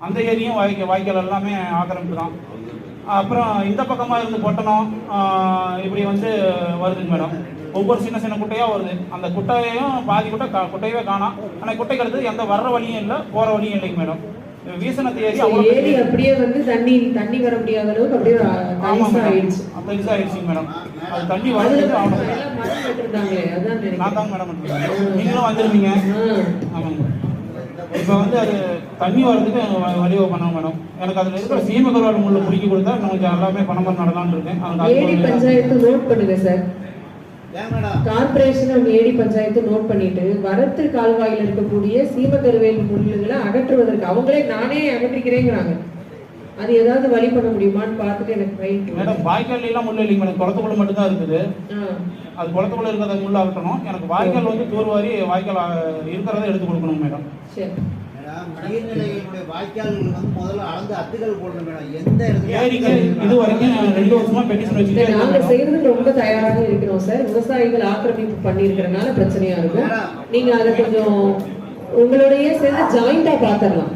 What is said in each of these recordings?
அந்த ஏரியும் வாய்க்க வாய்க்கால் எல்லாமே ஆக்கிரமிப்பு தான். அப்புறம் இந்த பக்கமாக இருந்து பொட்டணம் இப்படி வந்து வருதுங்க மேடம். ஒவ்வொரு சின்ன சின்ன குட்டையாக வருது. அந்த குட்டையையும் பாதி குட்டை கா குட்டையவே காணோம் ஆனால் குட்டைக்கு அடுத்து எந்த வர்ற வழியும் இல்லை போகிற வழியும் இல்லைங்க மேடம். வீசனத்து ஏரி அவ்வளோ ஏரி அப்படியே வந்து தண்ணி தண்ணி வர முடியாத அளவுக்கு அப்படியே ஆயிடுச்சு. ஆயிடுச்சுங்க மேடம். அது தண்ணி வருது அதான் நான் தாங்க மேடம். நீங்களும் வந்திருந்தீங்க ஆ. ஆமாங்க இப்போ வந்து அது தண்ணி வர்றதுக்கு வ- வழிவகை பண்ணணும் மேடம் எனக்கு அதில் இருக்கிற சீம கருவாடு முள்ள பிடிக்கி கொடுத்தா கொஞ்சம் எல்லாமே பணம் நடலாம்னு இருக்கேன். ஏடி பஞ்சாயத்து நோட் பண்ணுங்க சார் கார்பரேஷன் அவங்க ஏடி பஞ்சாயத்து நோட் பண்ணிட்டு வரத்து கால்வாயில் இருக்கக்கூடிய சீமக்கருவேல் முள்ளுகளை அகற்றுவதற்கு அவங்களே நானே அகற்றிக்கிறேங்கிறாங்க. அது ஏதாவது வழி பண்ண முடியுமான்னு பார்த்துட்டு எனக்கு ரைட் மேடம் வாய்க்கால் எல்லாம் முள்ள இல்லைங்க மேடம். குளத்துக்குள்ள மட்டும்தான் இருக்குது. அது குளத்துக்குள்ள இருக்கிறத முள்ள ஆகட்டணும் எனக்கு வாய்க்கால் வந்து தூர்வாரி வாய்க்கால் இருக்கிறத எடுத்து கொடுக்கணும் மேடம். சரி. வந்து முதல்ல அளந்து அத்துகள் போடணும் மேடம். எந்த இடத்துல இது வரைக்கும் ரெண்டு வருஷமா பெட்டிஷன் வச்சுட்டே நாங்க. செய்யறதுக்கு ரொம்ப தயாராக இருக்கிறோம் சார். விவசாயிகள் ஆக்கிரமிப்பு பண்ணியிருக்கிறனால பிரச்சனையா இருக்கும். நீங்க அதை கொஞ்சம் உங்களுடைய சேர்ந்து ஜாயிண்டா பாத்திரலாம்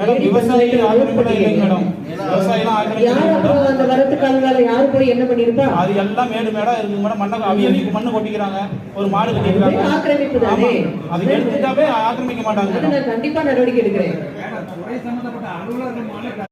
மேடம் விவசாயிகள் ஆக்கிரமிப்பு இல்லைங்க மேடம். யார் ஆக்கிரமிப்பு அப்புறம் அந்த வரத்து கால்வாயில யாரு போய் என்ன பண்ணிருப்பா அது எல்லாம் மேடு மேடா இருக்கு மேடம் மண்ணை அவியலுக்கு மண்ணு கொட்டிக்கிறாங்க. ஒரு மாடு கட்டிக்கிறாங்க அதுவே ஆக்கிரமிப்பு தானே? ஆமா. அது எடுத்துட்டாவே ஆக்கிரமிக்க மாட்டாங்க. நான் கண்டிப்பா நடவடிக்கை எடுக்கிறேன்.